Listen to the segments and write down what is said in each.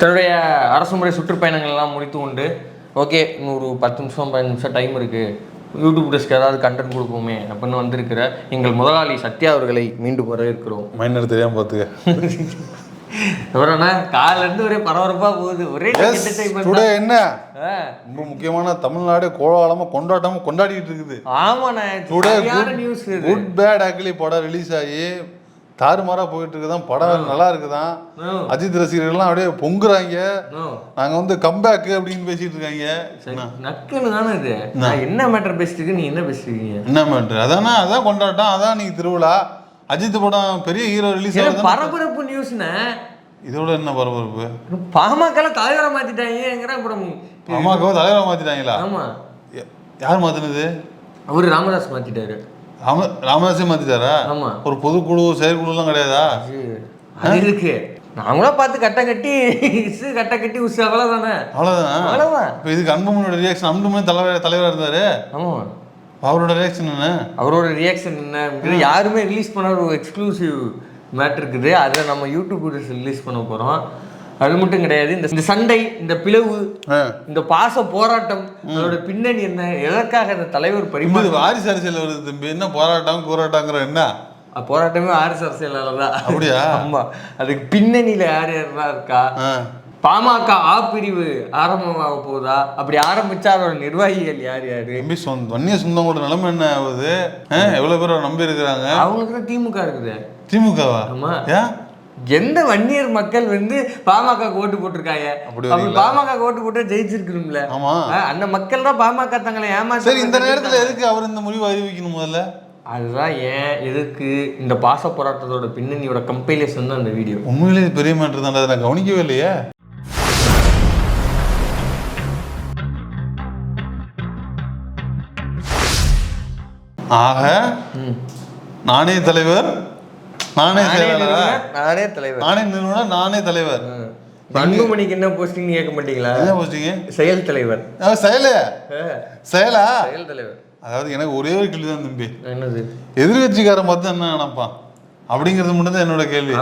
தன்னுடைய அரசுமுறை சுற்றுப்பயணங்கள் எல்லாம் முடித்து கொண்டு ஓகே இன்னொரு பத்து நிமிஷம் பதினஞ்சு நிமிஷம் டைம் இருக்கு. யூடியூப் டெஸ்க்கு ஏதாவது கண்டென்ட் கொடுப்போமே அப்படின்னு வந்திருக்கிற எங்கள் முதலாளி சத்யா அவர்களை மீண்டும் வரவேற்கிறோம். மைனர் தெரியாம பாத்துக்க அப்புறம்னா காலைல இருந்து ஒரே பரபரப்பா போகுது. ஒரே டுடே. என்ன? ரொம்ப முக்கியமான தமிழ்நாடு கோலாகலமா கொண்டாட்டமா கொண்டாடிட்டு இருக்குது. ஆமாண்ணே today news good bad ugly படம் ரிலீஸ் ஆகி தாறுமாறா போயிட்டு இருக்குதான் படம் நல்லா இருக்குதான் அஜித் ரசிகர்கள்லாம் அப்படியே பொங்குறாங்க. no. நாங்க வந்து கம்பேக் அப்படின்னு பேசிட்டு இருக்காங்க நக்குன்னு தானே இது? நான் என்ன மேட்டர் பேசிட்டு நீ என்ன பேசிருக்கீங்க என்ன மேட்ரு அதானே அதான் கொண்டாட்டம் அதான் நீங்க திருவிழா. அஜித் படம் பெரிய ஹீரோ ரிலீஸ் பரபரப்பு நியூஸ்ண்ணே இதோட என்ன பரபரப்பு? பாமக தலைவரை மாத்திட்டாங்கிற அப்புறம் அம்மாக்கோ தலைவரை மாத்திட்டாங்களா? ஆமா. யார் மாத்தினது? அவரு ராமதாஸ் மாத்திட்டாரு. ராம ராமதாஸே மாத்திட்டாரா? ஆமா. ஒரு பொதுக்குழு செயற்குழுலாம் கிடையாதா? அது இருக்கு. நாங்களும் பார்த்து கட்ட கட்டி இசு கட்ட கட்டி உசு அவ்வளவுதானே? அவ்வளோதான் அவ்வளவுதான். இப்போ இதுக்கு அன்புமணியோட ரியாக்ஷன் அன்புமணி தலைவர் தலைவராக இருந்தாரு. ஆமா. அவரோட ரியாக்ஷன் என்ன? அவரோட ரியாக்ஷன் என்ன? யாருமே ரிலீஸ் பண்ண ஒரு எக்ஸ்க்ளூசிவ் மேட்ரு இருக்குது. அதை நம்ம யூடியூப் ரிலீஸ் பண்ண போறோம். அது மட்டும் கிடையாது. இந்த இந்த சண்டை இந்த பிளவு. இந்த பாச போராட்டம் அதோட பின்னணி என்ன எதற்காக இந்த தலைவர் பரிமா இது வாரிசு அரசியல் வருது தம்பி என்ன போராட்டம் போராட்டங்கிற என்ன? போராட்டமே ஆர்எஸ் அரசியலால தான். அப்படியா? ஆமா. அதுக்கு பின்னணியில யார் யாரெல்லாம் இருக்கா. பாமக ஆ பிரிவு ஆரம்பமாக போகுதா அப்படி ஆரம்பிச்சா அதோட நிர்வாகிகள் யார் யாரு? தம்பி சொந்த வன்னிய சொந்தங்களோட நிலைமை என்ன ஆகுது? எவ்வளவு பேர் நம்பி இருக்கிறாங்க? அவங்களுக்கு தான் திமுக இருக்குது. திமுகவா? ஆமா. ஏன்? எந்த வன்னியர் மக்கள் வந்து பாமக ஓட்டு போட்டிருக்காங்க? அப்படி பாமக ஓட்டு போட்டு ஜெயிச்சிருக்கணும்ல. ஆமா. அந்த மக்கள் தான் பாமக தங்களை ஏமாத்தி சரி இந்த நேரத்துல எதுக்கு அவர் இந்த முடிவு அறிவிக்கணும் முதல்ல? அதுதான் ஏன் எதுக்கு இந்த பாச போராட்டத்தோட பின்னணியோட கம்பைலேஷன் தான் இந்த வீடியோ உண்மையிலே பெரிய மேட்ரு தான் நான் கவனிக்கவே இல்லையே. ஆக நானே தலைவர் நானே நானே தலைவர்? நானே நிறுவனர் நானே தலைவர். அன்புமணிக்கு என்ன போஸ்டிங் கேட்க மாட்டீங்களா? என்ன போச்சிங்க செயல் தலைவர். செயல. செயலா? செயல் தலைவர். அதாவது எனக்கு ஒரே ஒரு கேள்வி தான் தம்பி. என்னது? எதிர்கட்சிக்காரன் பார்த்து என்ன நினைப்பான்? அப்படிங்கிறது மட்டும் தான் என்னோட கேள்வி.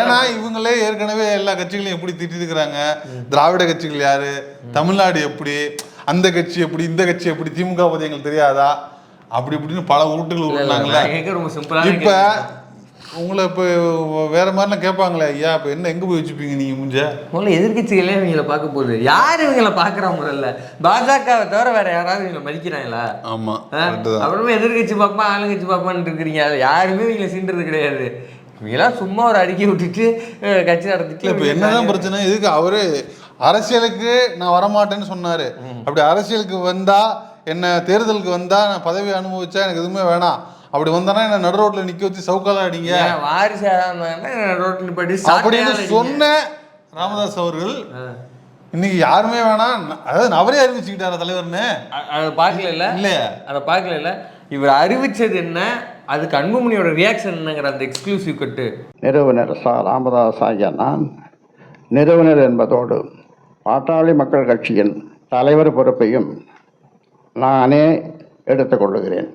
ஏன்னா இவங்களே ஏற்கனவே எல்லா கட்சிகளையும் எப்படி திட்டி இருக்கிறாங்க திராவிட கட்சிகள் யாரு? தமிழ்நாடு எப்படி? அந்த கட்சி எப்படி? இந்த கட்சி எப்படி? திமுக பத்தி எங்களுக்கு தெரியாதா? அப்படி இப்படின்னு பல உருட்டுகள் ரொம்ப சிம்பிளான இப்ப உங்களை இப்ப வேற மாதிரிலாம் கேட்பாங்களே ஐயா இப்ப என்ன எங்க போய் வச்சுப்பீங்க நீங்க முஞ்ச? முதல்ல எதிர்கட்சிகளே இவங்கள பார்க்க போகுது. யார் இவங்கள பார்க்கறா முதல்ல? பாஜகவை தவிர வேற யாராவது இவங்களை மதிக்கிறாங்களா? ஆமா ஆ? கரெக்டு தான். அப்புறமே எதிர்கட்சி பார்ப்பான் ஆளுங்கட்சி பார்ப்பான்னு இருக்கிறீங்க. யாருமே இவங்களை சீன்றது கிடையாது. இவங்கெல்லாம் சும்மா ஒரு அறிக்கை விட்டுட்டு கட்சி நடத்திட்டு இப்ப என்னதான் பிரச்சனை இதுக்கு அவரு அரசியலுக்கு நான் வரமாட்டேன்னு சொன்னாரு. அப்படி அரசியலுக்கு வந்தா என்ன தேர்தலுக்கு வந்தா நான் பதவி அனுபவிச்சா எனக்கு எதுவுமே வேணாம். அப்படி வந்தானா என்ன நடு ரோட்ல நிக்க வச்சு சவுக்கால அடிங்க? வாரிசு ரோட்ல படி அப்படின்னு சொன்ன ராமதாஸ் அவர்கள் இன்னைக்கு யாருமே வேணாம் அதாவது அவரே அறிவிச்சுக்கிட்டாரா தலைவர்னு? அதை பார்க்கல இல்ல இல்லையா. அதை பார்க்கல இல்ல இவர் அறிவிச்சது என்ன? அதுக்கு அன்புமணியோட ரியாக்ஷன் என்னங்கிற அந்த எக்ஸ்க்ளூசிவ் கட்டு நிறுவனர் சா ராமதாஸ் ஆகிய நான் நிறுவனர் என்பதோடு பாட்டாளி மக்கள் கட்சியின் தலைவர் பொறுப்பையும் நானே எடுத்துக்கொள்ளுகிறேன்.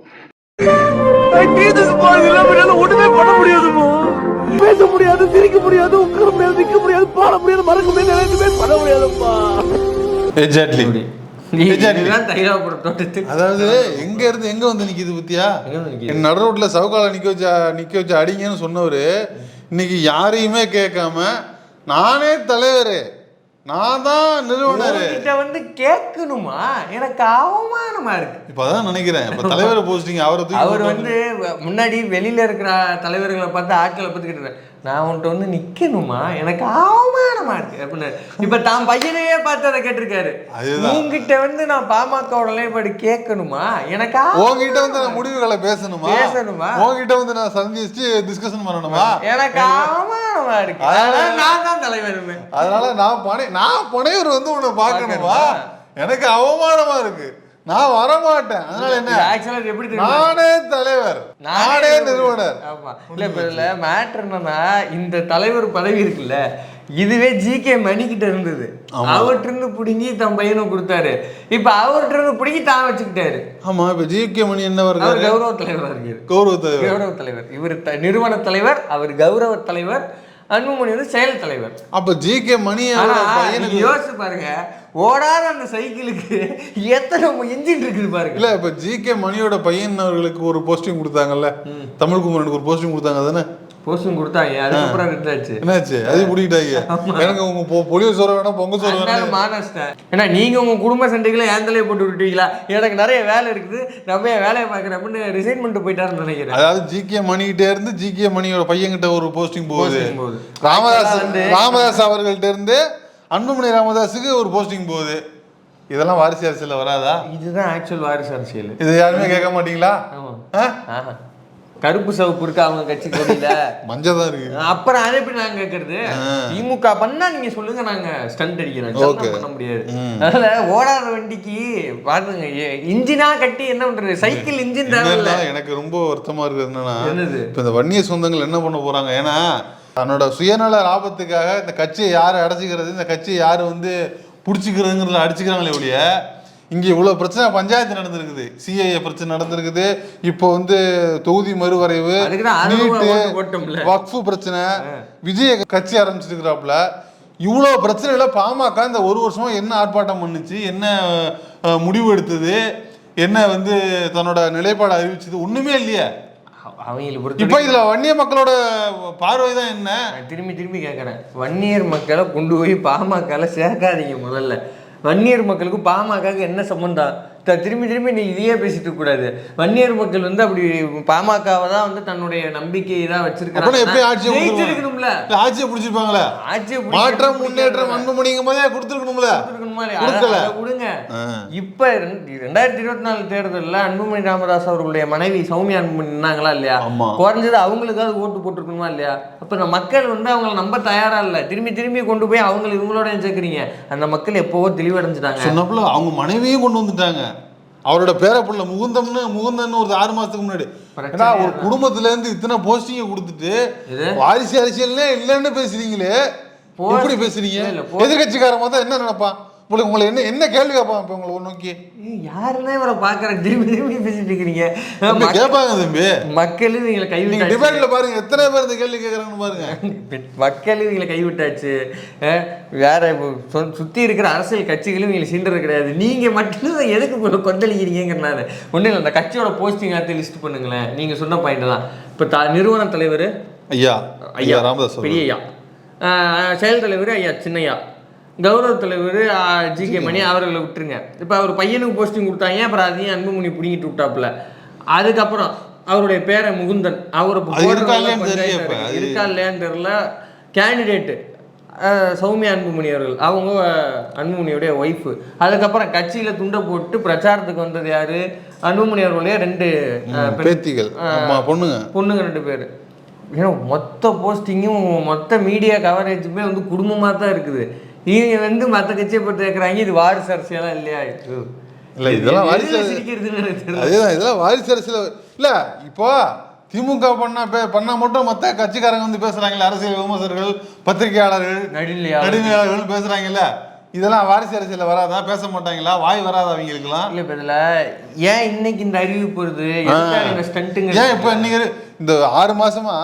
ஒண்ணுமே பண்ண முடியாதுமோ பேச முடியாது சிரிக்க முடியாது உட்கார முடியாது நிக்க முடியாது பாட முடியாது மறக்க முடியாது எதுவுமே பண்ண முடியாதுப்பா எக்ஸாக்ட்லி அதாவது எங்க இருந்து எங்க வந்து நிக்குது பத்தியா? என் நடு ரோட்ல சவுக்கால நிக்க வச்சா நிக்க வச்சு அடிங்கன்னு சொன்னவரு இன்னைக்கு யாரையுமே கேட்காம நானே தலைவர். நான் தான் நிறுவனர். உங்ககிட்ட வந்து கேட்கணுமா? எனக்கு அவமானமா இருக்கு. இப்ப அதான் நினைக்கிறேன். இப்ப தலைவர் போஸ்டிங் அவரை அவர் வந்து முன்னாடி வெளியில இருக்கிற தலைவர்களை பார்த்து ஆட்களை பார்த்து கேட்டுருக்காரு நான் உன்கிட்ட வந்து நிக்கணுமா? எனக்கு அவமானமா இருக்கு. அப்படின்னு. இப்ப தான் பையனையே பார்த்து அதை கேட்டிருக்காரு. உங்ககிட்ட வந்து நான் பாமகவோட நிலைப்பாடு கேட்கணுமா? எனக்கு உங்ககிட்ட வந்து நான் முடிவுகளை பேசணுமா? பேசணுமா? உங்ககிட்ட வந்து நான் சந்திச்சு டிஸ்கஷன் பண்ணணுமா? எனக்கு அவமானமா இருக்கு. அதனால- நான் தான் தலைவருமே அதனால நான் பனை நான் புனையூர் வந்து உன்னை பார்க்கணுமா? எனக்கு அவமானமா இருக்கு. நான் வரமாட்டேன். அதனால என்ன? ஆக்சுவலா எப்படி? நானே தலைவர். நானே நிறுவனர். ஆமா. இல்ல இப்ப இதுல மேட்ரு என்னன்னா இந்த தலைவர் பதவி இருக்குல்ல இதுவே ஜி கே மணிக்கிட்ட இருந்தது. அவர்கிட்ட இருந்து பிடுங்கி தன் பையனும் கொடுத்தாரு. இப்ப அவர்கிட்ட இருந்து பிடுங்கி தான் வச்சுக்கிட்டாரு. ஆமா இப்ப ஜி கே மணி என்ன அவர் கௌரவ தலைவரா இருக்காரு. கௌரவ தலைவர். கௌரவ தலைவர். இவர் நிறுவன தலைவர் அவர் கௌரவ தலைவர் அன்புமணி வந்து செயல் தலைவர். அப்ப ஜி கே நீங்க யோசிச்சு பாருங்க ஓடாத அந்த சைக்கிளுக்கு எத்தனை இன்ஜின் இருக்குது பாருங்க. இல்ல இப்ப ஜி கே மணியோட பையன் அவர்களுக்கு ஒரு போஸ்டிங் கொடுத்தாங்கல்ல? தமிழ் குமரனுக்கு ஒரு போஸ்டிங் கொடுத்தாங்க தானே போஸ்டிங் கொடுத்தாங்க அதுக்கப்புறம் இருந்தாச்சு என்னாச்சு? அது பிடிக்கிட்டாங்க. எனக்கு உங்க பொ- புளிய சோறு வேணா பொங்க சோறு வேணா அதனால மானஸ்டேன் ஏன்னா நீங்க உங்க குடும்ப சண்டைகளை ஏன் தலையை போட்டு விட்டுவீங்களா எனக்கு நிறைய வேலை இருக்குது. நம்ம வேலையை பார்க்குறேன் அப்படின்னு ரிசைன் பண்ணிட்டு போயிட்டாருன்னு நினைக்கிறேன். அதாவது ஜி கே மணிகிட்ட இருந்து ஜி கே மணியோட பையன்கிட்ட ஒரு போஸ்டிங் போகுது. ராமதாஸ் ராமதாஸ் அவர்கள்ட்ட இருந்து அன்புமணி ராமதாஸுக்கு ஒரு போஸ்டிங் போகுது. இதெல்லாம் வாரிசு அரசியல்ல வராதா? இதுதான் ஆக்சுவல் வாரிசு அரசியல். இது யாருமே கேட்க மாட்டீங்களா. கருப்பு சிவப்பு இருக்கா அவங்க கட்சி கொடியில மஞ்சள் தான் இருக்கு. அப்புறம் அதை எப்படி நாங்க கேக்குறது திமுக பண்ணா நீங்க சொல்லுங்க நாங்க ஸ்டண்ட் அடிக்கிறோம். பண்ண முடியாது. அதனால ஓடாத வண்டிக்கு பாருங்க இன்ஜினா கட்டி என்ன பண்றது? சைக்கிள் இன்ஜின் தேவையில்ல. எனக்கு ரொம்ப வருத்தமா இருக்குது என்னன்னா? இப்ப இந்த வன்னிய சொந்தங்கள் என்ன பண்ண போறாங்க? ஏன்னா தன்னோட சுயநல லாபத்துக்காக இந்த கட்சியை யாரு அடைச்சிக்கிறது இந்த கட்சியை யாரு வந்து பிடிச்சிக்கிறதுங்கிறத அடிச்சுக்கிறாங்களே ஒழிய இங்க இவ்வளவு பிரச்சனை பஞ்சாயத்து நடந்திருக்குது. சிஐஏ பிரச்சனை நடந்திருக்குது. இப்போ வந்து தொகுதி மறுவரைவு நீட்டு. வக்ஃபு பிரச்சனை விஜய கட்சி ஆரம்பிச்சிருக்கிறாப்புல. இவ்வளோ பிரச்சனையில பாமக இந்த ஒரு வருஷமா என்ன ஆர்ப்பாட்டம் பண்ணுச்சு என்ன முடிவு எடுத்தது என்ன வந்து தன்னோட நிலைப்பாடு அறிவிச்சது ஒண்ணுமே இல்லையே. அவங்களுக்கு இப்போ இதுல வன்னிய மக்களோட பார்வை தான் என்ன? திரும்பி திரும்பி கேட்குறேன் வன்னியர் மக்களை கொண்டு போய் பாமகல சேர்க்காதீங்க முதல்ல. வன்னியர் மக்களுக்கு பாமகவுக்கு என்ன சம்பந்தம்? த- திரும்பி திரும்பி நீ இதையே பேசிட்டு கூடாது. வன்னியர் மக்கள் வந்து அப்படி பாமகவை தான் வந்து தன்னுடைய நம்பிக்கை தான் அப்புறம் எப்படி வச்சிருக்காங்க ஆட்சியை ஜெயிச்சிருக்கணும்ல. ஆட்சியை பிடிச்சிருப்பாங்களே? ஆட்சியை மாற்றம் முன்னேற்றம் அன்புமணிங்கும் போதே கொடுத்துருக்கணும்ல கொடுங்க. இப்ப ரெண்டு- ரெண்டாயிரத்தி இருபத்தி நாலு தேர்தல்ல அன்புமணி ராமதாஸ் அவர்களுடைய மனைவி சௌமியா அன்புமணி நின்னாங்களா இல்லையா. குறைஞ்சது அவங்களுக்காவது ஓட்டு போட்டிருக்கணுமா இல்லையா? அப்ப மக்கள் வந்து அவங்கள நம்ப தயாரா இல்ல. திரும்பி திரும்பி கொண்டு போய் அவங்களை இவங்களோட சேர்க்குறீங்க. அந்த மக்கள் எப்பவோ தெளிவடைஞ்சிட்டாங்க. சொன்னப்பல அவங்க மனைவியும் கொண்டு வந்துட்டாங்க. அவரோட பேரப்புள்ள முகுந்தம்னு முகுந்தன்னு ஒரு ஆறு மாசத்துக்கு முன்னாடி. ஏன்னா ஒரு குடும்பத்துல இருந்து இத்தனை போஸ்டிங்க கொடுத்துட்டு? வாரிசு அரசியல்னே இல்லைன்னு பேசுறீங்களே. எப்படி பேசுறீங்க? எதிர்கட்சிக்காரன் பார்த்தா என்ன நினைப்பான்? உங்களுக்கு உங்களை என்ன என்ன கேள்வி கேட்பான் இப்ப உங்களை நோக்கி? யாருன்னே இவரை பாக்குற திரும்பி திரும்பி பேசிட்டு இருக்கிறீங்க? கேட்பாங்க தம்பி? மக்கள் இவங்களை நீங்க கைவிட்டாச்சு. டிபேட்ல பாருங்க எத்தனை பேர் இந்த கேள்வி கேட்கறாங்கன்னு பாருங்க. மக்கள் இவங்களை கைவிட்டாச்சு. வேற இப்போ சொ- சுத்தி இருக்கிற அரசியல் கட்சிகளும் இவங்களை சீண்டது கிடையாது. நீங்க மட்டும் எதுக்கு கொ- கொந்தளிக்கிறீங்கிறனால ஒன்றும் இல்லை அந்த கட்சியோட போஸ்டிங் ஆத்தி லிஸ்ட் பண்ணுங்களேன். நீங்க சொன்ன பாயிண்ட் தான். இப்போ த நிறுவன தலைவர் ஐயா ஐயா ராமதாஸ். பெரிய ஐயா செயல் தலைவர் ஐயா சின்னையா. கௌரவ தலைவர் ஜி கே மணி அவர்களை விட்டுருங்க. இப்போ அவர் பையனுக்கு போஸ்டிங் கொடுத்தாங்க அப்புறம் அதையும் அன்புமணி பிடிங்கிட்டு விட்டாப்புல. அதுக்கப்புறம் அவருடைய பேரை முகுந்தன் அவர் இருக்கா. இல்லையான்னு தெரியல. கேண்டிடேட்டு சௌமியா அன்புமணி அவர்கள். அவங்க அன்புமணியோடைய ஒய்ஃபு அதுக்கப்புறம் கட்சியில துண்டை போட்டு பிரச்சாரத்துக்கு வந்தது யாரு? அன்புமணி அவர்களுடைய ரெண்டு பேத்திகள். பொண்ணுங்க. பொண்ணுங்க ரெண்டு பேர். ஏன்னா மொத்த போஸ்டிங்கும் மொத்த மீடியா கவரேஜுமே வந்து குடும்பமாக தான் இருக்குது. இவங்க வந்து மற்ற கட்சியை பற்றி கேட்குறாங்க இது வாரிசு அரசியலா இல்லையா. இல்ல, இதெல்லாம் வாரிசு-. அதேதான் இதெல்லாம் வாரிசு அரசியல். இல்ல இப்போ திமுக பண்ணா பண்ணா மட்டும் மத்த கட்சிக்காரங்க வந்து பேசுறாங்கல்ல அரசியல் விமர்சகர்கள் பத்திரிகையாளர்கள் நடுநிலையா நடுநிலையாளர்கள் பேசுறாங்கல்ல இதெல்லாம் வாரிசு அரசியல்ல வராதா? பேச மாட்டாங்களா? வாய் வராதா அவங்களுக்குலாம் இல்ல இப்ப இதுல ஏன் இன்னைக்கு இந்த அறிவிப்பு வருது? ஏன் இப்ப இன்னைக்கு இந்த ஆறு மாசமா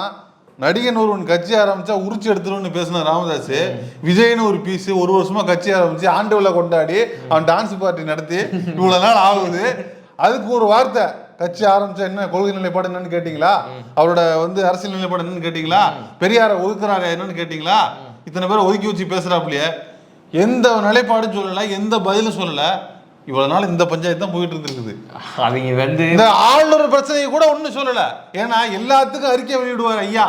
நடிகன் ஒருவன் கட்சி ஆரம்பிச்சா உரிச்சு எடுத்துருன்னு பேசின ராமதாஸ். விஜய்னு ஒரு பீஸ் ஒரு வருஷமா கட்சி ஆரம்பிச்சு ஆண்டுகளை கொண்டாடி அவன் டான்ஸ் பார்ட்டி நடத்தி இவ்வளவு நாள் ஆகுது. அதுக்கு ஒரு வார்த்தை கட்சி ஆரம்பிச்சா என்ன கொள்கை நிலைப்பாடு என்னன்னு கேட்டீங்களா? அவரோட வந்து அரசியல் நிலைப்பாடு என்னன்னு கேட்டீங்களா? பெரியார ஒதுக்குறாங்க என்னன்னு கேட்டீங்களா? இத்தனை பேரை ஒதுக்கி வச்சு பேசுறாப்புலையே எந்த நிலைப்பாடும் சொல்லல எந்த பதிலும் சொல்லலை. இவ்வளவு நாள் இந்த பஞ்சாயத்து தான் போயிட்டு இருந்திருக்குது. அவங்க வந்து இந்த ஆளுநர் பிரச்சனையை கூட ஒண்ணும் சொல்லல. ஏன்னா எல்லாத்துக்கும் அறிக்கை வெளியிடுவார் ஐயா.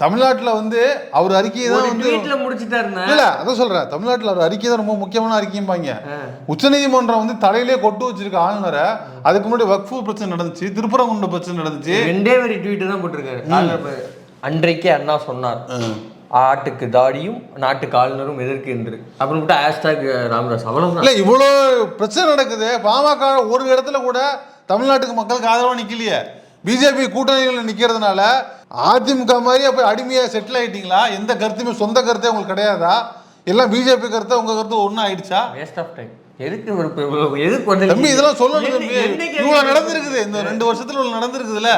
தமிழ்நாட்டுல வந்து அவர் அறிக்கையை தான் வந்து ட்வீட்ல முடிச்சிட்டாருன்னா இல்ல அதான் சொல்றேன். தமிழ்நாட்டுல அவர் அறிக்கை தான் ரொம்ப முக்கியமான அறிக்கையும்பாங்க உச்சநீதிமன்றம் வந்து தலையிலே கொட்டு வச்சிருக்க ஆளுநரை அதுக்கு முன்னாடி வக்ஃபு பிரச்சனை நடந்துச்சு திருப்பரங்குன்ற பிரச்சனை நடந்துச்சு. ரெண்டே வரி ட்வீட் தான் போட்டிருக்காரு. அன்றைக்கே அண்ணா சொன்னார். ஆட்டுக்கு தாடியும் நாட்டுக்கு ஆளுநரும் எதற்கு என்று. அப்புறம் விட்டு ஹேஷ்டாக் ராமதாஸ். அவ்வளவுதான். இல்ல இவ்வளவு பிரச்சனை நடக்குது. பாமக ஒரு இடத்துல கூட தமிழ்நாட்டுக்கு மக்களுக்கு ஆதரவா நிக்கலையே. பிஜேபி கூட்டணிகள் நிக்கிறதுனால அதிமுக மாதிரி அப்ப அடிமையா செட்டில் ஆயிட்டீங்களா? எந்த கருத்துமே சொந்த கருத்தே உங்களுக்கு கிடையாதா? எல்லாம் பிஜேபி கருத்து உங்க கருத்து ஒண்ணா ஆயிடுச்சா? வேஸ்ட் ஆஃப் டைம் எதுக்கு எதுக்கு வந்து தம்பி இதெல்லாம் சொல்லணும் இவ்வளவு நடந்திருக்குது. இந்த ரெண்டு வருஷத்துல இவ்வளவு நடந்திருக்குதுல.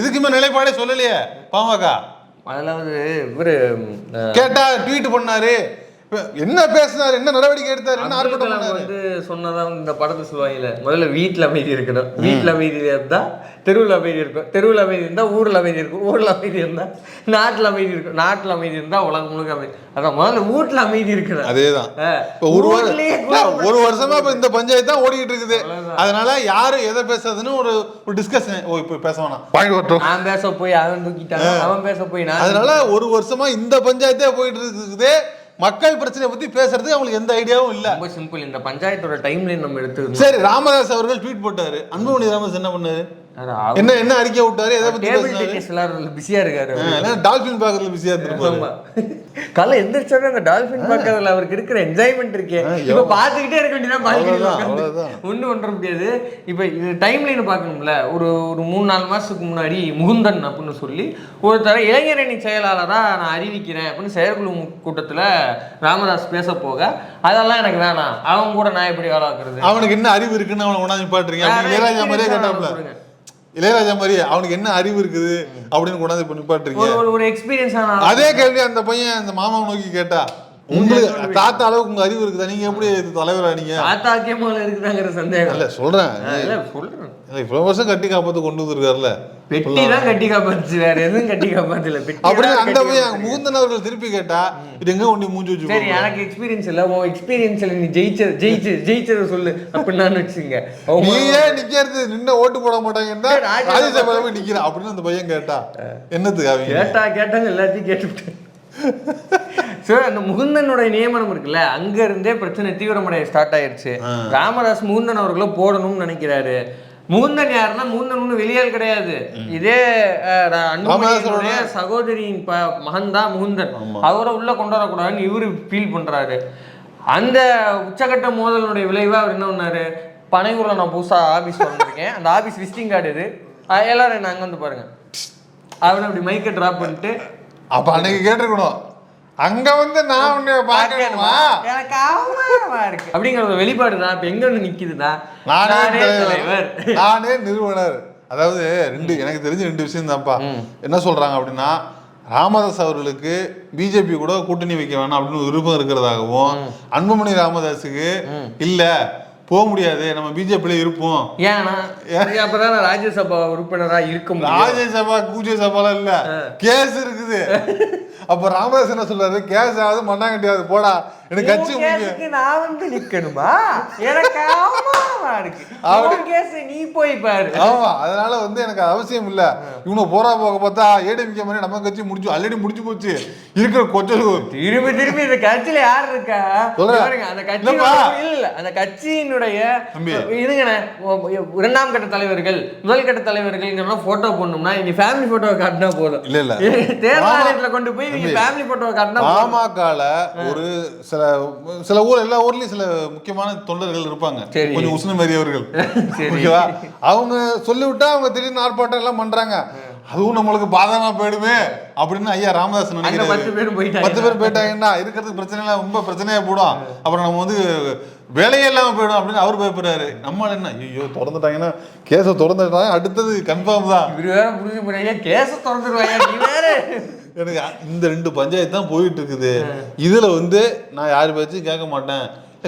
இதுக்குமே நிலைப்பாடே சொல்லலையே பாமக. அதாவது இவரு கேட்டா ட்வீட் பண்ணாரு. என்ன பேசினாரு என்ன நடவடிக்கை எடுத்தாரு என்ன ஆர்ப்பாட்டம் வந்து சொன்னதா வந்து இந்த படத்தை சொல்லுவாங்கல்ல முதல்ல வீட்டுல அமைதி இருக்கணும். வீட்டுல அமைதி இருந்தா தெருவுல அமைதி இருக்கும். தெருவுல அமைதி இருந்தா ஊர்ல அமைதி இருக்கும். ஊர்ல அமைதி இருந்தா நாட்டுல அமைதி இருக்கும். நாட்டுல அமைதி இருந்தா உலகம் முழுக்க அமைதி அதான் முதல்ல வீட்டுல அமைதி இருக்கணும். அதேதான். இப்ப ஒரு இல்ல, ஒரு வருஷமா இப்ப இந்த பஞ்சாயத்து தான் ஓடிட்டு இருக்குது. அதனால யாரு எதை பேசுறதுன்னு ஒரு ஒரு டிஸ்கஷன் ஓ இப்ப பேச வேணாம். பாயிண்ட் வரட்டும். நான் பேச போய் அவன் தூக்கிட்டான்? அவன் பேச போய் நான் அதனால ஒரு வருஷமா இந்த பஞ்சாயத்தே போயிட்டு இருக்குது. மக்கள் பிரச்சனையை பத்தி பேசுறதுக்கு அவங்களுக்கு எந்த ஐடியாவும் இல்ல. ரொம்ப சிம்பிள் இந்த பஞ்சாயத்தோட டைம் லைன் நம்ம எடுத்து சரி ராமதாஸ் அவர்கள் ட்வீட் போட்டாரு. அன்புமணி ராமதாஸ் என்ன பண்ணாரு? என்ன என்ன அறிக்கை விட்டாரு? எதை பத்தி எல்லாரும் பிஸியா இருக்காரு டால்பின் பாக்குறதுல பிஸியா ஆமா. காலைல எந்திரிச்சோட அந்த டால்பின் பார்க்கறதுல அவருக்கு இருக்கிற என்ஜாய்மெண்ட் இருக்கே. இப்ப பாத்துக்கிட்டே இருக்க வேண்டியதான் அவ்வளவுதான். ஒண்ணு பண்ற முடியாது. இப்ப இது டைம் லைன் பார்க்கணும்ல. ஒரு ஒரு மூணு நாலு மாசத்துக்கு முன்னாடி முகுந்தன் அப்படின்னு சொல்லி ஒருத்தர இளைஞரணி செயலாளரா நான் அறிவிக்கிறேன் அப்படின்னு செயற்குழு கூட்டத்துல ராமதாஸ் பேச போக அதெல்லாம் எனக்கு வேணாம். அவங்க கூட நான் எப்படி வேலை வைக்கிறது அவனுக்கு என்ன அறிவு இருக்குன்னு அவனை வேற அப்படின்னு இளையராஜா மாதிரியே அவனுக்கு என்ன அறிவு இருக்குது அப்படின்னு கொண்டாந்து இப்ப நிப்பாட்டுறீங்க? ஒரு எக்ஸ்பீரியன்ஸ் அதே கேள்வி அந்த பையன் அந்த மாமாவை நோக்கி கேட்டா உங்களுக்கு தாத்தா அளவுக்கு உங்க அறிவு இருக்குதா? நீங்க எப்படி தலைவரா நீங்க? தாத்தாக்கே முதல்ல இருக்குதாங்கிற சந்தேகம். இல்ல சொல்றேன். சொல்றேன். இவ்வளவு வருஷம் கட்டி காப்பாத்து கொண்டு வந்திருக்காருல்ல. பெட்டி தான் கட்டி காப்பாத்துச்சு வேற எதுவும் கட்டி காப்பாத்துல. பெட்டி அப்படி அந்த காப்பாத்துச்சு. முகுந்தன் அவர்கள் திருப்பி கேட்டா இது எங்க ஒண்ணு மூஞ்சி வச்சு சரி? எனக்கு எக்ஸ்பீரியன்ஸ் இல்ல. உன் எக்ஸ்பீரியன்ஸ்ல நீ ஜெயிச்ச ஜெயிச்சு ஜெயிச்சத சொல்லு அப்படின்னு வச்சுங்க நீ ஏன் நிக்கிறது நின்ன ஓட்டு போட மாட்டாங்கன்னா சரி, ராஜ்யசபா ராஜ்யசபால போய் நிக்கிற. அப்படின்னு அந்த பையன் கேட்டா. என்னத்துக்கு அவங்க கேட்டா கேட்டாங்க எல்லாத்தையும் கேட்டுவிட்டேன். ஸோ அந்த முகுந்தனுடைய நியமனம் இருக்குல்ல அங்க இருந்தே பிரச்சனை தீவிரமடைய ஸ்டார்ட் ஆயிருச்சு. ராமதாஸ் முகுந்தன் அவர்களை போடணும்னு நினைக்கிறாரு. முகுந்தன் யாருன்னா முகுந்தன் வெளியால் கிடையாது. இதே அன்புமணியினுடைய சகோதரியின் மகன் தான் முகுந்தன். அவரை உள்ள கொண்டு வரக்கூடாதுன்னு இவரு ஃபீல் பண்றாரு. அந்த உச்சகட்ட மோதலுடைய விளைவா அவர் என்ன பண்ணாரு? பனையூர்ல நான் புதுசா ஆபீஸ் வந்திருக்கேன் அந்த ஆபீஸ் விசிட்டிங் கார்டு இது. எல்லாரும் அங்க வந்து பாருங்க. அவனை அப்படி மைக்கை டிராப் பண்ணிட்டு அப்ப அன்னைக்கு கேட்டிருக்கணும். அங்க வந்து நான் உன்னை பாக்கணுமா எனக்கு அவமானமா இருக்கு. அப்படிங்கிற ஒரு வெளிப்பாடு தான் இப்ப எங்க வந்து நிக்குதுன்னா நானே நானே தலைவர். நானே நிறுவனர். அதாவது ரெண்டு எனக்கு தெரிஞ்ச ரெண்டு விஷயம் தான்ப்பா. என்ன சொல்றாங்க அப்படின்னா ராமதாஸ் அவர்களுக்கு பிஜேபி கூட கூட்டணி வைக்க வேணாம் அப்படின்னு ஒரு விருப்பம் இருக்கிறதாகவும் அன்புமணி ராமதாஸுக்கு இல்ல போக முடியாது நம்ம பிஜேபியில இருப்போம். ஏன்னா அப்பதான் ராஜ்யசபா உறுப்பினரா இருக்க முடியும். ராஜ்யசபா கூஜ்ய சபாலாம் இல்ல. கேஸ் இருக்குது. அப்போ ராமதாஸ் என்ன சொல்றாரு? கேஸ் ஆகுது மண்ணாங்கட்டியாவது போடா. எனக்கு கட்சி கேஸுக்கு நான் வந்து நிக்கணுமா எனக்கு இருக்கு உன் கேஸ் நீ போய் பாரு. ஆமா அதனால வந்து எனக்கு அவசியம் இல்ல. இவனை போறா போக பார்த்தா ஏடிஎம்கே மாதிரி நம்ம கட்சி முடிச்சு ஆல்ரெடி முடிச்சு போச்சு. இருக்கிற கொஞ்சம் திரும்பி திரும்பி இந்த கட்சியில யார் இருக்கா? சொல்றேன். அந்த இல்ல. அந்த கட்சியினுடைய ஓ, இரண்டாம் கட்ட தலைவர்கள் முதல் கட்ட தலைவர்கள் போட்டோ போடணும்னா இங்க ஃபேமிலி போட்டோவை காட்டினா போதும். இல்ல, இல்ல. தேர்தல் ஆணையத்துல கொண்டு போய். ஃபேமிலி போட்டோவை காட்டினா. பாமகல ஒரு சில சில ஊர் எல்லா ஊர்லயும் சில முக்கியமான தொண்டர்கள் இருப்பாங்க. கொஞ்சம் உஷ்ண மாரியவர்கள். ஓகேவா? அவங்க சொல்லிவிட்டா அவங்க திடீர்னு ஆர்ப்பாட்டம் எல்லாம் பண்றாங்க. அதுவும் நம்மளுக்கு பாதகமா போயிடுமே அப்படின்னு ஐயா ராமதாஸ் அங்க நினைக்கிறாரு. பத்து பேர் போயிட்டாங்கன்னா இருக்கிறதுக்கு பிரச்சனை எல்லாம் ரொம்ப பிரச்சனையா போடும். அப்புறம் நம்ம வந்து வேலையே இல்லாம போயிடும் அப்படின்னு அவர் பயப்படுறாரு. நம்ம என்ன? ஐயோ திறந்துட்டாங்கன்னா கேஸை திறந்துட்டாங்க அடுத்தது கன்ஃபார்ம் தான். இவரு வேற புரிஞ்சு கேஸ திறந்துருவாங்க. எனக்கு இந்த ரெண்டு பஞ்சாயத்து தான் போயிட்டு இருக்குது இதுல வந்து நான் யார் பேச்சும் கேட்க மாட்டேன்.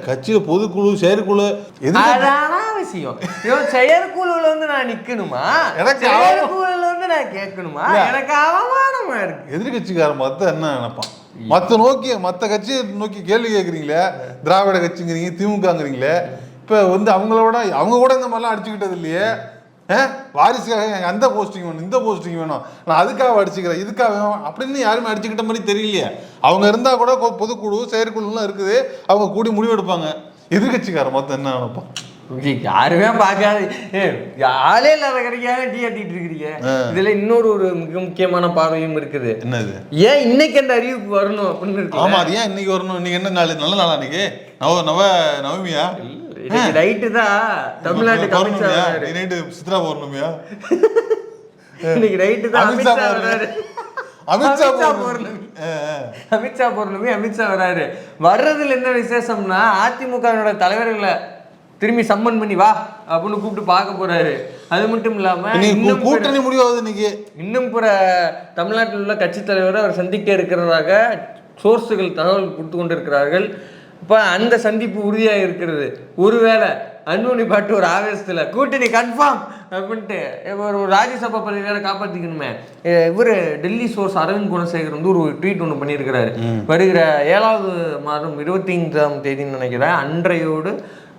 கட்சியில பொதுக்குழு செயற்குழு எது அது அனாவசியம் இவன் செயற்குழுல வந்து நான் நிக்கணுமா? எனக்கு செயற்குழுல வந்து நான் கேட்கணுமா. எனக்கு அவமானமா இருக்கு. எதிர்கட்சிக்காரன் மத்த என்ன நினைப்பான்? மத்த நோக்கி மத்த கட்சியை நோக்கி கேள்வி கேட்குறீங்களே? திராவிட கட்சிங்கிறீங்க திமுகங்கிறீங்களே? இப்ப வந்து அவங்களோட அவங்க கூட இந்த மாதிரிலாம் அடிச்சுக்கிட்டது இல்லையே? வாரிசுக்காக எனக்கு அந்த போஸ்டிங் வேணும் இந்த போஸ்டிங் வேணும். நான் அதுக்காக அடிச்சுக்கிறேன் இதுக்காக வேணும் அப்படின்னு யாருமே அடிச்சுக்கிட்ட மாதிரி தெரியலையே. அவங்க இருந்தா கூட பொதுக்குழு செயற்குழுலாம் இருக்குது. அவங்க கூடி முடிவெடுப்பாங்க. எதிர்கட்சிக்காரன் மொத்தம் என்ன நினைப்பான்? யாருமே பார்க்காது ஏ, ஆளே இல்லாத கிடைக்காத டீ ஆட்டிட்டு இருக்கிறீங்க? இதுல இன்னொரு ஒரு மிக முக்கியமான பார்வையும் இருக்குது. என்னது? ஏன் இன்னைக்கு அந்த அறிவிப்பு வரணும் அப்படின்னு இருக்கு ஆமா அது ஏன் இன்னைக்கு வரணும்? இன்னைக்கு என்ன நாள்? நல்ல நாளா இன்னைக்கு? நவ நவ நவமியா? இன்னைக்கு ரைட்டு தான் பௌர்ணமியா? வராரு நைட்டு சித்ரா பௌர்ணமியா? இன்னைக்கு ரைட்டு தான் அமித்ஷா. வராரு அமித்ஷா பௌர்ணமி. அமித்ஷா பௌர்ணமி அமித்ஷா வராரு வர்றதுல என்ன விசேஷம்னா அதிமுகவினோட தலைவர்களை திரும்பி சம்மன் பண்ணி வா அப்படின்னு கூப்பிட்டு பார்க்க போறாரு. அது மட்டும் இல்லாம இன்னும் கூட்டணி முடிவாகுது இன்னைக்கு. இன்னும் பிற தமிழ்நாட்டில் உள்ள கட்சித் தலைவரை அவர் சந்திக்க இருக்கிறதாக சோர்ஸுகள் தகவல் கொடுத்து கொண்டிருக்கிறார்கள். இப்போ அந்த சந்திப்பு உறுதியாக இருக்கிறது. ஒருவேளை அன்புமணி பாட்டு ஒரு ஆவேசத்தில் கூட்டணி கன்ஃபார்ம் அப்படின்ட்டு ஒரு ராஜ்யசபா பதவி வேற காப்பாற்றிக்கணுமே இவர் டெல்லி சோர்ஸ் அரவிந்த் குணசேகர் வந்து ஒரு ட்வீட் ஒன்று பண்ணியிருக்கிறாரு. வருகிற ஏழாவது மாதம் இருபத்தி ஐந்தாம் தேதின்னு நினைக்கிறேன் அன்றையோடு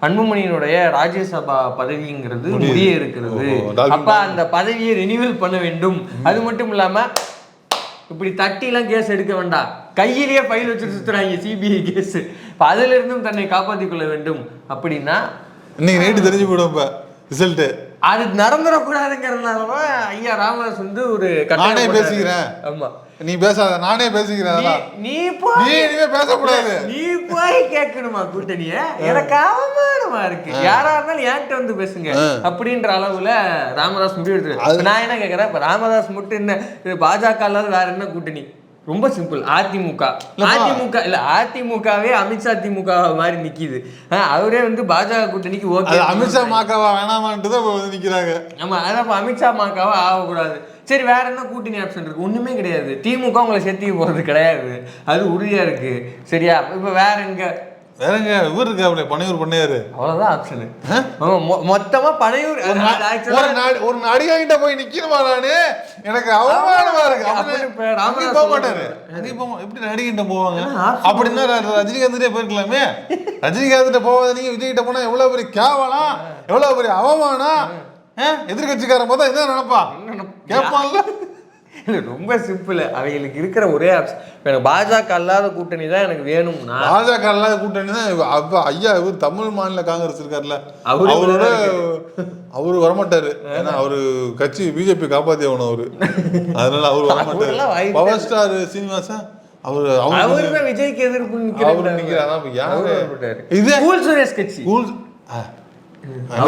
அன்புமணியினுடைய ராஜ்யசபா பதவிங்கிறது முடிய இருக்கிறது. அப்ப அந்த பதவியை ரினிவல் பண்ண வேண்டும். அது மட்டும் இல்லாம இப்படி தட்டிலாம் கேஸ் எடுக்க வேண்டாம் கையிலேயே ஃபைல் வச்சுட்டு சுத்துறாங்க சிபிஐ கேஸ். இப்போ அதுல இருந்தும் தன்னை காப்பாற்றிக் கொள்ள வேண்டும். அப்படின்னா இன்னைக்கு நைட்டு தெரிஞ்சு போயிடும் இப்ப ரிசல்ட்டு அது நடந்துடக்கூடாதுங்கிறதுனாலதான் ஐயா ராமதாஸ் வந்து ஒரு போட்டாரு. பேசிக்கிறேன். ஆமா. நீ பேசாத நானே பேசிக்கிறேன். நீ- நீ போய் நீ இனிமே பேசக்கூடாது. நீ போய் கேட்கணுமா கூட்டணிய? எனக்கு அவமானமா இருக்கு. யாரா இருந்தாலும் என்கிட்ட வந்து பேசுங்க. அப்படின்ற அளவுல ராமதாஸ் முடிவு எடுத்துரு. இப்ப நான் என்ன கேக்குறேன்? இப்ப ராமதாஸ் மட்டும் என்ன பாஜக அல்லாத வேற என்ன கூட்டணி? ரொம்ப சிம்பிள் அதிமுக. அதிமுக இல்ல அதிமுகவே அமித்ஷா திமுக மாதிரி நிக்குது. அவரே வந்து பாஜக கூட்டணிக்கு ஓகே அமித்ஷா மாக்காவா வேணாமான்ட்டு தான் நிக்கிறாங்க. ஆமா அதான் அமித்ஷா மாக்காவா ஆகக்கூடாது. சரி வேற என்ன கூட்டணி ஆப்ஷன் இருக்கு? ஒண்ணுமே கிடையாது. திமுக உங்களை சேர்த்திக்க போறது கிடையாது. அது உறுதியா இருக்கு. சரியா? இப்ப வேற எங்க? வேறங்க இவர் இருக்காப்ல பனையூர் பண்ணையாரு. அவ்வளவுதான் ஆப்ஷனு மொத்தமா பனையூர். ஒரு நாடு ஒரு நடிகர்கிட்ட போய் நிக்கணுமா நானு? எனக்கு அவமானமா இருக்கு. அப்படி போக. மாட்டாரு. எப்படி நடிகர்கிட்ட போவாங்க? அப்படின்னா ரஜினிகாந்த்கிட்டே போயிருக்கலாமே? ரஜினிகாந்த்கிட்ட போவாத நீங்க விஜய் கிட்ட போனா எவ்வளவு பெரிய கேவலம்? எவ்வளவு பெரிய அவமானம்? ஆ? எதிர்க்கட்சிக்காரன் பார்த்தா இதான் நினைப்பான் கேட்பான்ல இல்ல ரொம்ப சிம்பிள் அவங்களுக்கு இருக்கிற ஒரே ஆப்ஷன் எனக்கு பாஜக அல்லாத கூட்டணி தான் எனக்கு வேணும்னா பாஜக இல்லாத கூட்டணி தான் அப்ப ஐயா இவர் தமிழ் மாநில காங்கிரஸ் இருக்கார்ல. அவரு அவரோட அவரு வரமாட்டாரு. ஏன்னா அவரு கட்சி பிஜேபி காப்பாத்தி ஆகணும் அவரு. அதனால அவரு வரமாட்டாரு. பவர் ஸ்டார் சீனிவாசன் அவரு அவரு விஜய்க்கு எதிர்ப்பு அவரு நிக்கிறாரு. அப்ப யாரு? இது கூல் சுரேஷ் கட்சி. கூல்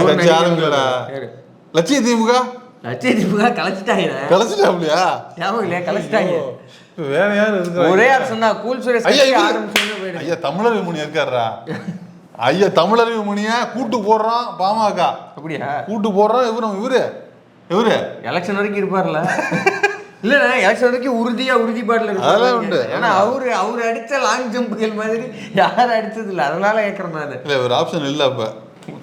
கட்சி ஆரம்பிக்கலடா? லட்சிய திமுக லட்சிய திமுக கலைச்சிட்டாங்க. கலைச்சிட்டாப்லையா? ஞாபகம் இல்லையா? கலைச்சிட்டாங்க. வேற யாரு இருக்கிறாங்க ஒரே ஆப்ஷன் தான் கூல் சுரேஷ் ஐயா தமிழர் விமணி இருக்காருடா. ஐயா தமிழர் விமணிய கூட்டு போடுறான் பாமக. அப்படியா? கூட்டு போடுறான் இவரு இவரு. இவரு. எலெக்ஷன் வரைக்கும் இருப்பார்ல. இல்லண்ணா எலெக்ஷன் வரைக்கும் உறுதியா உறுதிப்பாடுல அதெல்லாம் இருப்பாரு. உண்டு. ஏன்னா அவரு அவரு அடிச்ச லாங் ஜம்புகள் மாதிரி யாரும் அடிச்சது இல்ல அதனால கேக்குறேன் நானு. இல்ல ஒரு ஆப்ஷன் இல்ல அப்ப.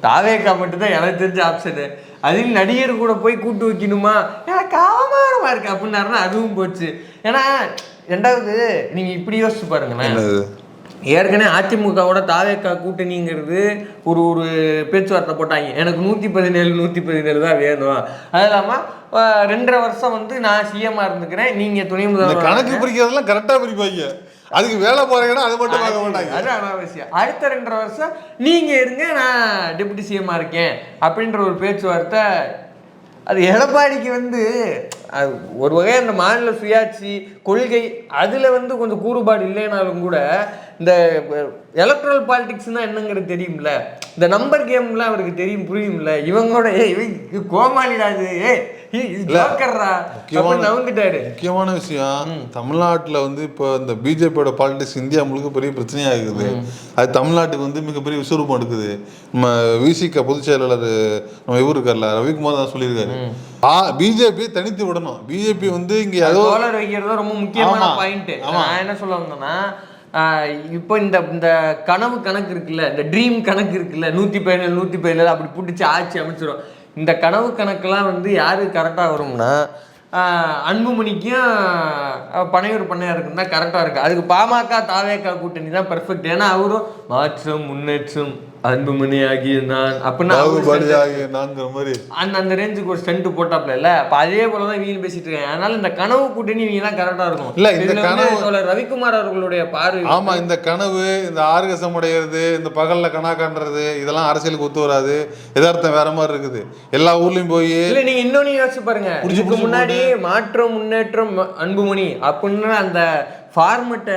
தாவேக்கா மட்டும் தான் எனக்கு தெரிஞ்ச ஆப்ஷனு அதில் நடிகர் கூட போய் கூட்டு வைக்கணுமா? எனக்கு அவமானமா இருக்கு. அப்படின்னாருன்னா அதுவும் போச்சு. ஏன்னா ரெண்டாவது நீங்க இப்படி யோசிச்சு பாருங்களேன். என்னது? ஏற்கனவே அதிமுகவோட தாவேக்கா கூட்டணிங்கிறது ஒரு ஒரு பேச்சுவார்த்தை போட்டாங்க. எனக்கு நூற்றி பதினேழு நூற்றி பதினேழு தான் வேணும். அது இல்லாமல் ரெண்டரை வருஷம் வந்து நான் சிஎம்மாக இருந்துக்கிறேன். நீங்கள் துணை முதல்வர் கணக்கு பிரிக்கிறதெல்லாம் கரெக்டா பிரிப்பாங்க. அதுக்கு வேலை போறீங்கன்னா அது மட்டும் பார்க்க மாட்டாங்க. அது அனாவசியம். அடுத்த ரெண்டரை வருஷம் நீங்க இருங்க நான் டெபுட்டி சிஎம்மா இருக்கேன் அப்படின்ற ஒரு பேச்சுவார்த்தை அது எடப்பாடிக்கு வந்து ஒரு வகை அந்த மாநில சுயாட்சி கொள்கை அதுல வந்து கொஞ்சம் கூறுபாடு இல்லைனாலும் கூட இந்த எலக்ட்ரல் பாலிடிக்ஸ்னா என்னங்கிறது தெரியும்ல. இந்த நம்பர் கேம்லாம் அவருக்கு தெரியும் புரியும்ல. இவங்களோட ஏய் இவன் கோமாளிடா இது நவுந்துட்டாரு. முக்கியமான விஷயம் தமிழ்நாட்டுல வந்து இப்போ இந்த பிஜேபியோட பாலிடிக்ஸ் இந்தியா முழுக்க பெரிய பிரச்சனையா இருக்குது அது தமிழ்நாட்டுக்கு வந்து மிகப்பெரிய விஸ்வரூபம் எடுக்குது. நம்ம விசிக பொதுச் செயலாளர் நம்ம இவர் இருக்கார்ல ரவிக்குமார் தான் சொல்லியிருக்காரு. பிஜேபி தனித்து விடணும். பிஜேபி வந்து இங்க ஏதோ சோலார் வைக்கிறது ரொம்ப முக்கியமான. பாயிண்ட். நான் என்ன சொல்ல வந்தேன்னா ஆஹ் இப்போ இந்த இந்த கனவு கணக்கு இருக்குல்ல இந்த ட்ரீம் கணக்கு இருக்குல்ல நூத்தி பதினேழு நூத்தி பதினேழு அப்படி பிடிச்சி ஆட்சி அமைச்சிடும் இந்த கனவு கணக்கெல்லாம் வந்து யாரு கரெக்டா வரும்னா அன்புமணிக்கும் பனையூர் பண்ணையாருக்கும் தான் கரெக்டா இருக்கு அதுக்கு பாமக தாவேக்கா கூட்டணி தான் பெர்ஃபெக்ட் ஏன்னா அவரும் மாற்றம் முன்னேற்றம் அன்புமணி ஆகிய நான் அப்படின்னா ஆகிய நான்கிற மாதிரி. அந்த அந்த ரேஞ்சுக்கு ஒரு ஸ்டண்ட் போட்டாப்ல இல்ல? அப்ப அதே போல தான் இவங்க பேசிட்டு இருக்காங்க அதனால இந்த கனவு கூட்டணி இவங்க தான் கரெக்டா இருக்கும் இல்ல, இந்த கனவு- ரவிக்குமார் அவர்களுடைய பார்வை ஆமா இந்த கனவு இந்த ஆர்கசம் அடையிறது இந்த பகல்ல கணா காண்றது இதெல்லாம் அரசியலுக்கு ஒத்து வராது. யதார்த்தம் வேற மாதிரி இருக்குது. எல்லா ஊர்லயும் போய் இல்ல நீங்க இன்னொன்னு யோசிச்சு பாருங்க. இதுக்கு முன்னாடி மாற்றம் முன்னேற்றம் அன்புமணி அப்படின்னு அந்த ஃபார்மெட்டை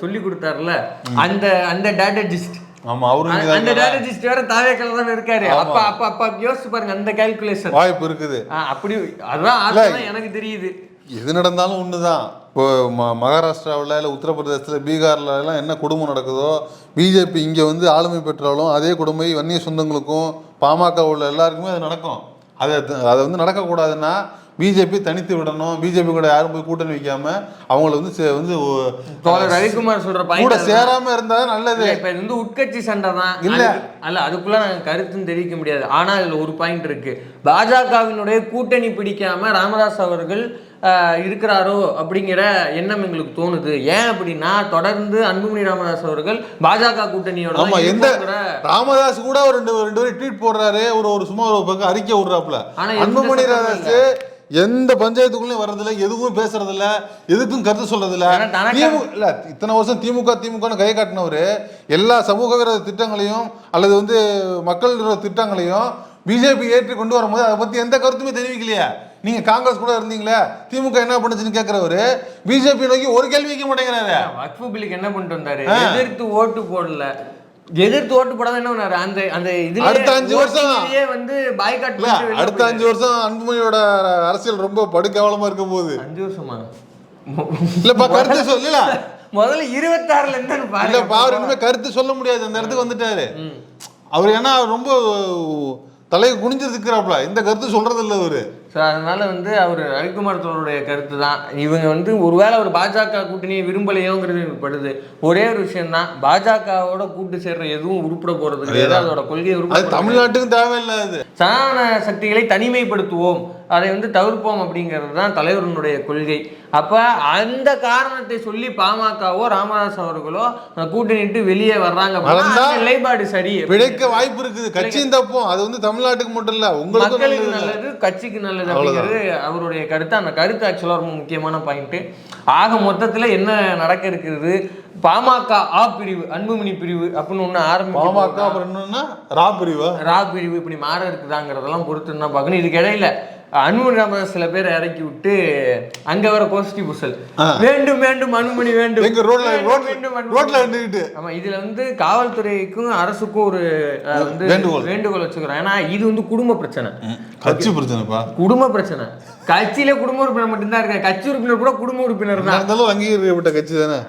சொல்லி கொடுத்தாருல? அந்த அந்த டேட்டஜிஸ்ட் ஆமா அவரும் அந்த டேட்டஜிஸ்ட் வேற தாவேக்கல தான் இருக்காரு அப்ப அப்ப அப்ப யோசிச்சு பாருங்க அந்த கால்குலேஷன் வாய்ப்பு இருக்குது. அப்படி அதான் எனக்கு தெரியுது. எது நடந்தாலும் ஒண்ணுதான். இப்போ ம மகாராஷ்டிராவில் இல்லை உத்தரப்பிரதேசத்தில் பீகார்ல எல்லாம் என்ன குடும்பம் நடக்குதோ பிஜேபி இங்கே வந்து ஆளுமை பெற்றாலும் அதே கொடுமை வன்னிய சொந்தங்களுக்கும் பாமக உள்ள எல்லாருக்குமே அது நடக்கும். அது அதை வந்து நடக்கக்கூடாதுன்னா பிஜேபி தனித்து விடணும். பிஜேபி கூட யாரும் போய் கூட்டணி வைக்காம அவங்கள வந்து வந்து ரவிக்குமார் சொல்ற கூட சேராம இருந்தா நல்லது. இப்ப வந்து உட்கட்சி சண்டை தான். இல்ல. அல்ல அதுக்குள்ள நாங்க கருத்துன்னு தெரிவிக்க முடியாது. ஆனா இதுல ஒரு பாயிண்ட் இருக்கு. பாஜகவினுடைய கூட்டணி பிடிக்காம ராமதாஸ் அவர்கள் இருக்கிறாரோ அப்படிங்கிற எண்ணம் எங்களுக்கு தோணுது. ஏன் அப்படின்னா தொடர்ந்து அன்புமணி ராமதாஸ் அவர்கள் பாஜக கூட்டணியோட எந்த ராமதாஸ் கூட ஒரு ரெண்டு ரெண்டு பேரும் ட்வீட் போடுறாரு. ஒரு ஒரு சும்மா ஒரு பக்கம் அறிக்கை விடுறாப்புல. ஆனா அன்புமணி ராமதாஸ் எந்த பஞ்சாயத்துக்குள்ளயும் வர்றதில்ல எதுவும் பேசுறதில்ல எதுக்கும் கருத்து சொல்றதில்ல. திமுக இல்ல இத்தனை வருஷம் திமுக திமுகன்னு கை காட்டினவர் எல்லா சமூக விரோத திட்டங்களையும் அல்லது வந்து மக்கள் விரோத திட்டங்களையும் பிஜேபி ஏற்றி கொண்டு வரும்போது அதை பத்தி எந்த கருத்துமே தெரிவிக்கலையா. நீங்க காங்கிரஸ் கூட இருந்தீங்களே திமுக என்ன பண்ணுச்சுன்னு கேட்கிறவரு பிஜேபி நோக்கி ஒரு கேள்வி வைக்க மாட்டேங்கிறாரு. வக்ஃபு பில்லுக்கு என்ன பண்ணிட்டு வந்தாரு? எதிர்த்து ஓட்டு போடல. எதிர்த்து ஓட்டு போடாம என்ன பண்ணாரு? அந்த அந்த இதுலயே அடுத்த அஞ்சு வருஷம். வந்து பாய்காட் அடுத்த அஞ்சு வருஷம் அன்புமணியோட அரசியல் ரொம்ப படுகவலமா இருக்க போகுது அஞ்சு வருஷமா? இல்லப்பா கருத்து சொல்லல முதல்ல இருபத்தாறுல இருந்து பாருங்க அவர் இனிமே கருத்து சொல்ல முடியாது. அந்த இடத்துக்கு வந்துட்டாரு. அவர் ஏன்னா ரொம்ப தலையை குனிஞ்சு இருக்கிறாப்ல இந்த கருத்து சொல்றது இல்ல அவரு. ஸோ அதனால வந்து அவர் ரவிக்குமார் தோழருடைய கருத்து தான் இவங்க வந்து ஒருவேளை ஒரு பாஜக கூட்டணியை விரும்பலையோங்கிறது படுது. ஒரே ஒரு விஷயம் தான் பாஜகவோட கூட்டு சேர்ற எதுவும் உருப்பட போறது கிடையாது. அதோட கொள்கை உருப்பட தமிழ்நாட்டுக்கும் தேவையில்லை அது. சனாதன சக்திகளை தனிமைப்படுத்துவோம். அதை வந்து தவிர்ப்போம் அப்படிங்கிறது தான் தலைவருடைய கொள்கை. அப்ப அந்த காரணத்தை சொல்லி பாமகவோ ராமதாஸ் அவர்களோ கூட்டணிட்டு வெளியே வர்றாங்க நிலைப்பாடு சரி. பிழைக்க வாய்ப்பு இருக்குது. கட்சியும் தப்பும். அது வந்து தமிழ்நாட்டுக்கு மட்டும் இல்ல நல்லது. நல்லது கட்சிக்கு நல்லது. அப்படிங்கிறது அவருடைய கருத்து. அந்த கருத்து ஆக்சுவலாக ரொம்ப முக்கியமான பாயிண்ட் ஆக மொத்தத்துல என்ன நடக்க இருக்கிறது? பாமக ஆ பிரிவு அன்புமணி பிரிவு அப்படின்னு ஒண்ணு பாமக ஆரம்பிக்க அப்புறம் என்னன்னா ரா பிரிவா? ரா பிரிவு இப்படி மாற இருக்குதாங்கிறதெல்லாம் பொறுத்து தான் பார்க்கணும். இதுக்கு இடையில அன்புமணி ராமதாஸ் சில பேரை இறக்கி விட்டு அங்க வர கோஷ்டி புசல். வேண்டும் வேண்டும் அன்புமணி வேண்டும். ரோட்ல ரோட்ல ஆமா இதுல வந்து காவல்துறைக்கும் அரசுக்கும் ஒரு வந்து வேண்டுகோள். வச்சுக்கிறோம். ஏன்னா இது வந்து குடும்ப பிரச்சனை. கட்சி பிரச்சனைப்பா? குடும்ப பிரச்சனை. கட்சியில குடும்ப உறுப்பினர் மட்டும்தான் இருக்காங்க. கட்சி உறுப்பினர் கூட குடும்ப உறுப்பினர் என்ன தான் அங்கீகரிக்கப்பட்ட கட்சி தானே?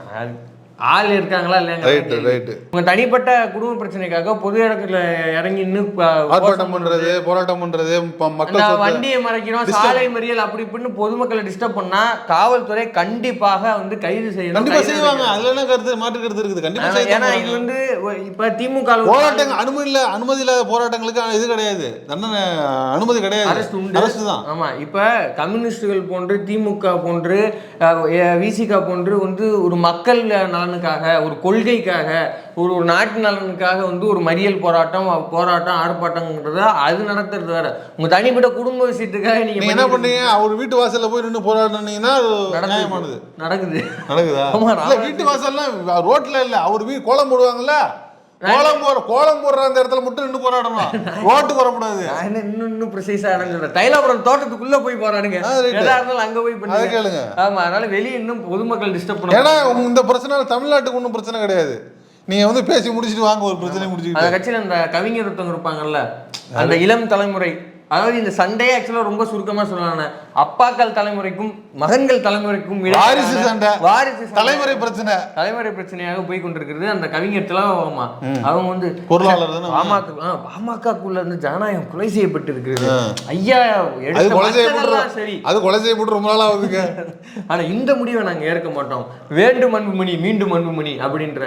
ஆள் இருக்காங்களா இல்லையா ரைட்டு உங்க தனிப்பட்ட குடும்ப பிரச்சனைக்காக பொது இடத்துல இறங்கி நின்னு ப- ஆர்ப்பாட்டம் பண்றது போராட்டம் பண்றது மக்கள் வண்டியை மறைக்கிறோம் சாலை மறியல் அப்படி இப்படின்னு பொதுமக்களை டிஸ்டர்ப் பண்ணா காவல்துறை கண்டிப்பாக வந்து கைது செய்யணும் கண்டிப்பா செய்வாங்க. அதுல என்ன கருத்து மாற்று கருத்து இருக்குது? கண்டிப்பா ஏன்னா. இது வந்து இப்ப திமுக போராட்டங்கள் அனுமதி இல்ல அனுமதி இல்லாத போராட்டங்களுக்கு இது கிடையாது. தண்டனை அனுமதி கிடையாது. அரசு தான். ஆமா இப்ப கம்யூனிஸ்டுகள் போன்று திமுக போன்று விசிக போன்று வந்து ஒரு மக்கள் நலனுக்காக ஒரு கொள்கைக்காக ஒரு ஒரு நாட்டு நலனுக்காக வந்து ஒரு மறியல் போராட்டம் போராட்டம் ஆர்ப்பாட்டம்ங்கிறத அது நடத்துறது வேற. உங்க தனிப்பட்ட குடும்ப விஷயத்துக்காக நீங்க என்ன பண்ணீங்க? அவர் வீட்டு வாசல்ல போய் நின்று போராடினீங்கன்னா நடக்குது. நடக்குது. நடக்குதா? வீட்டு வாசல்லாம் ரோட்ல இல்ல அவர் வீ கோலம் போடுவாங்கல்ல? கோலம் போற கோலம் போடுற அந்த இடத்துல மட்டும் நின்று போராடணும்? ரோட்டு வரக்கூடாது. என்ன இன்னும் இன்னும் ப்ரிசைஸா சொல்றேன். தைலாபுரம் தோட்டத்துக்குள்ள போய் போறானுங்க. எதா இருந்தாலும் அங்க போய் பண்ணுங்க. கேளுங்க. ஆமா அதனால வெளியே இன்னும் பொதுமக்கள் டிஸ்டர்ப் ஏன்னா பண்ண உங்க இந்த பிரச்சனை தமிழ்நாட்டுக்கு ஒன்றும் பிரச்சனை கிடையாது. நீங்க வந்து பேசி முடிச்சிட்டு வாங்க ஒரு பிரச்சனை அந்த முடிச்சுக்கிட்டு. கட்சியில அந்த கவிஞர் ஒருத்தவங்க இருப்பாங்கல்ல அந்த இளம் தலைமுறை. அதாவது இந்த சண்டையே ஆக்சுவலா ரொம்ப சுருக்கமா சொல்லுவாங்க அப்பாக்கள் தலைமுறைக்கும் மகன்கள் தலைமுறைக்கும் வாரிசு சண்டை. வாரிசு. தலைமுறை பிரச்சனை. தலைமுறை பிரச்சனையாக போய் கொண்டிருக்கிறது அந்த கவிஞர் திலகமா அவங்க வந்து பொருளாளர் பாமக பாமகக்குள்ள இருந்து ஜனநாயகம் கொலை செய்யப்பட்டு இருக்கிறது ஐயா கொலை செய்யப்பட்டு சரி. அது கொலை செய்யப்பட்டு ரொம்ப நாள் ஆகுதுங்க. ஆனா இந்த முடிவை நாங்க ஏற்க மாட்டோம். வேண்டும் அன்புமணி மீண்டும் அன்புமணி அப்படின்ற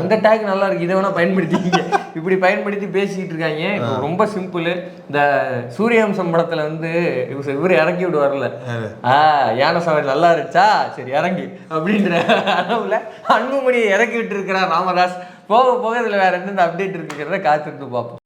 இந்த டேக் நல்லா இருக்கு. இதை வேணா பயன்படுத்திக்கிங்க. இப்படி பயன்படுத்தி பேசிக்கிட்டு இருக்காங்க. இப்போ ரொம்ப சிம்பிள். இந்த சூரியவம்சம் படத்துல வந்து இவ- இவரு இறக்கி விடுவார்ல ஆ யானை சவாரி நல்லா இருந்துச்சா? சரி இறங்கி. அப்படின்ற அளவுல அன்புமணியை இறக்கி விட்டு இருக்கிறார் ராமதாஸ். போக போக இதுல வேற எந்தெந்த அப்டேட் இருக்குங்கிறத காத்திருந்து பார்ப்போம்.